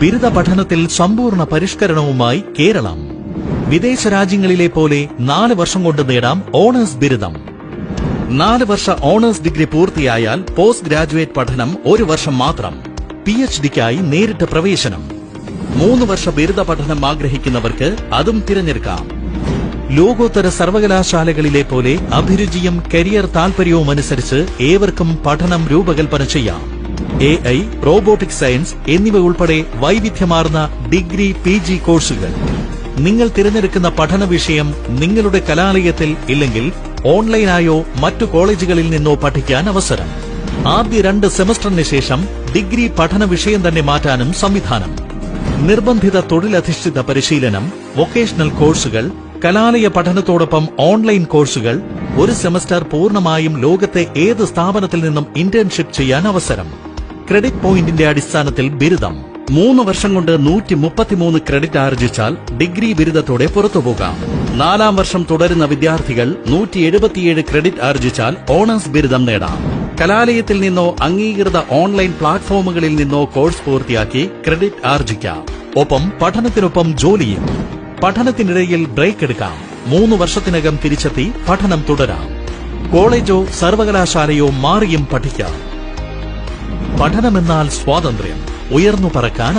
ബിരുദ പഠനത്തിൽ സമ്പൂർണ പരിഷ്കരണവുമായി കേരളം. വിദേശ രാജ്യങ്ങളിലെ പോലെ നാല് വർഷം കൊണ്ട് നേടാം ഓണേഴ്സ് ബിരുദം. നാല് വർഷ ഓണേഴ്സ് ഡിഗ്രി പൂർത്തിയായാൽ പോസ്റ്റ് ഗ്രാജുവേറ്റ് പഠനം ഒരു വർഷം മാത്രം. പി എച്ച് ഡിക്കായി നേരിട്ട് പ്രവേശനം. മൂന്ന് വർഷ ബിരുദ പഠനം ആഗ്രഹിക്കുന്നവർക്ക് അതും തിരഞ്ഞെടുക്കാം. ലോകോത്തര സർവകലാശാലകളിലെ പോലെ അഭിരുചിയും കരിയർ താൽപര്യവും അനുസരിച്ച് ഏവർക്കും പഠനം രൂപകൽപ്പന ചെയ്യാം. എ ഐ റോബോട്ടിക് സയൻസ് എന്നിവ ഉൾപ്പെടെ വൈവിധ്യമാർന്ന ഡിഗ്രി പി ജി കോഴ്സുകൾ. നിങ്ങൾ തിരഞ്ഞെടുക്കുന്ന പഠന വിഷയം നിങ്ങളുടെ കലാലയത്തിൽ ഇല്ലെങ്കിൽ ഓൺലൈനായോ മറ്റു കോളേജുകളിൽ നിന്നോ പഠിക്കാൻ അവസരം. ആദ്യ രണ്ട് സെമസ്റ്ററിന് ശേഷം ഡിഗ്രി പഠന വിഷയം തന്നെ മാറ്റാനും സംവിധാനം. നിർബന്ധിത തൊഴിലധിഷ്ഠിത പരിശീലനം വൊക്കേഷണൽ കോഴ്സുകൾ കലാലയ പഠനത്തോടൊപ്പം ഓൺലൈൻ കോഴ്സുകൾ ഒരു സെമസ്റ്റർ പൂർണമായും ലോകത്തെ ഏത് സ്ഥാപനത്തിൽ നിന്നും ഇന്റേൺഷിപ്പ് ചെയ്യാൻ അവസരം. ക്രെഡിറ്റ് പോയിന്റിന്റെ അടിസ്ഥാനത്തിൽ ബിരുദം. മൂന്ന് വർഷം കൊണ്ട് നൂറ്റി മുപ്പത്തിമൂന്ന് ക്രെഡിറ്റ് ആർജിച്ചാൽ ഡിഗ്രി ബിരുദത്തോടെ പുറത്തുപോകാം. നാലാം വർഷം തുടരുന്ന വിദ്യാർത്ഥികൾ നൂറ്റി എഴുപത്തിയേഴ് ക്രെഡിറ്റ് ആർജിച്ചാൽ ഓണേഴ്സ് ബിരുദം നേടാം. കലാലയത്തിൽ നിന്നോ അംഗീകൃത ഓൺലൈൻ പ്ലാറ്റ്ഫോമുകളിൽ നിന്നോ കോഴ്സ് പൂർത്തിയാക്കി ക്രെഡിറ്റ് ആർജിക്കാം. ഒപ്പം പഠനത്തിനൊപ്പം ജോലിയും. പഠനത്തിനിടയിൽ ബ്രേക്ക് എടുക്കാം. മൂന്ന് വർഷത്തിനകം തിരിച്ചെത്തി പഠനം തുടരാം. കോളേജോ സർവകലാശാലയോ മാറിയും പഠിക്കാം. പഠനമെന്നാൽ സ്വാതന്ത്ര്യം. ഉയർന്നു പറക്കാൻ